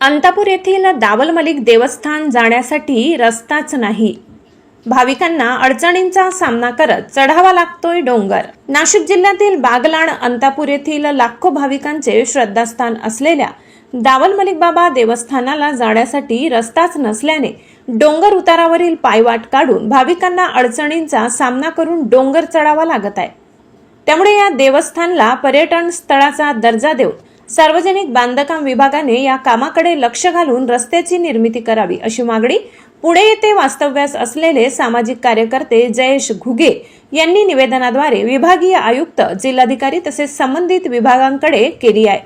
अंतापूर येथील दावल मलिक देवस्थान जाण्यासाठी रस्ताच नाही. भाविकांना अडचणींचा सामना करत चढावा लागतोय डोंगर. नाशिक जिल्ह्यातील बागलाण अंतापूर येथील लाखो भाविकांचे श्रद्धास्थान असलेल्या दावल मलिक बाबा देवस्थानाला जाण्यासाठी रस्ताच नसल्याने डोंगर उतारावरील पायवाट काढून भाविकांना अडचणींचा सामना करून डोंगर चढावा लागत आहे. त्यामुळे या देवस्थानला पर्यटन स्थळाचा दर्जा देऊन सार्वजनिक बांधकाम विभागाने या कामाकडे लक्ष घालून रस्त्याची निर्मिती करावी अशी मागणी पुणे येथे वास्तव्यास असलेले सामाजिक कार्यकर्ते जयेश घुगे यांनी निवेदनाद्वारे विभागीय आयुक्त जिल्हाधिकारी तसेच संबंधित विभागांकडे केली आहे.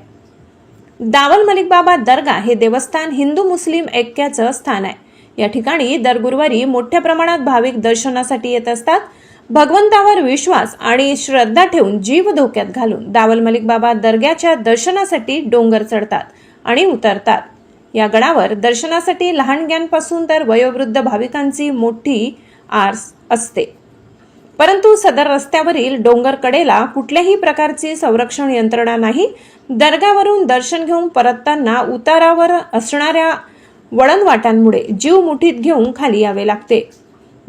दावल मलिकबाबा दर्गा हे देवस्थान हिंदू मुस्लिम ऐक्याचं स्थान आहे. या ठिकाणी दर गुरुवारी मोठ्या प्रमाणात भाविक दर्शनासाठी येत असतात. भगवंतावर विश्वास आणि श्रद्धा ठेवून जीव धोक्यात घालून दावल मलिक बाबा दर्ग्याच्या दर्शनासाठी डोंगर चढतात आणि उतरतात. या गडावर दर्शनासाठी लहानग्यांपासून तर वयोवृद्ध भाविकांची मोठी आर्स असते. परंतु सदर रस्त्यावरील डोंगर कडेला कुठल्याही प्रकारची संरक्षण यंत्रणा नाही. दर्गावरून दर्शन घेऊन परतताना उतारावर असणाऱ्या वळणवाटांमुळे जीव मुठीत घेऊन खाली यावे लागते.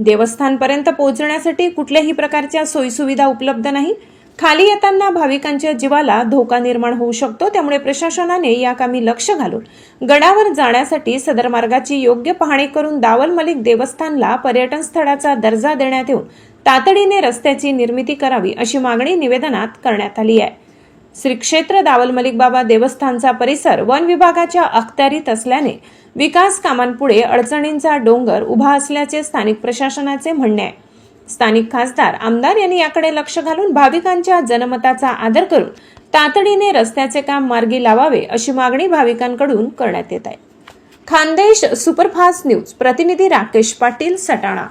देवस्थानपर्यंत पोहोचण्यासाठी कुठल्याही प्रकारच्या सोयीसुविधा उपलब्ध नाही. खाली येताना भाविकांच्या जीवाला धोका निर्माण होऊ शकतो त्यामुळे प्रशासनाने या कामी लक्ष घालून गडावर जाण्यासाठी सदर मार्गाची योग्य पाहणी करून दावल मलिक देवस्थानला पर्यटन स्थळाचा दर्जा देण्यात येऊन तातडीने रस्त्याची निर्मिती करावी अशी मागणी निवेदनात करण्यात आली आहे. श्री क्षेत्र दावल मलिक बाबा देवस्थानचा परिसर वन विभागाच्या अखत्यारीत असल्याने विकास कामांपुढे अडचणींचा डोंगर उभा असल्याचे स्थानिक प्रशासनाचे म्हणणे आहे. स्थानिक खासदार आमदार यांनी याकडे लक्ष घालून भाविकांच्या जनमताचा आदर करून तातडीने रस्त्याचे काम मार्गी लावावे अशी मागणी भाविकांकडून करण्यात येत आहे. खानदेश सुपरफास्ट न्यूज प्रतिनिधी राकेश पाटील सटाणा.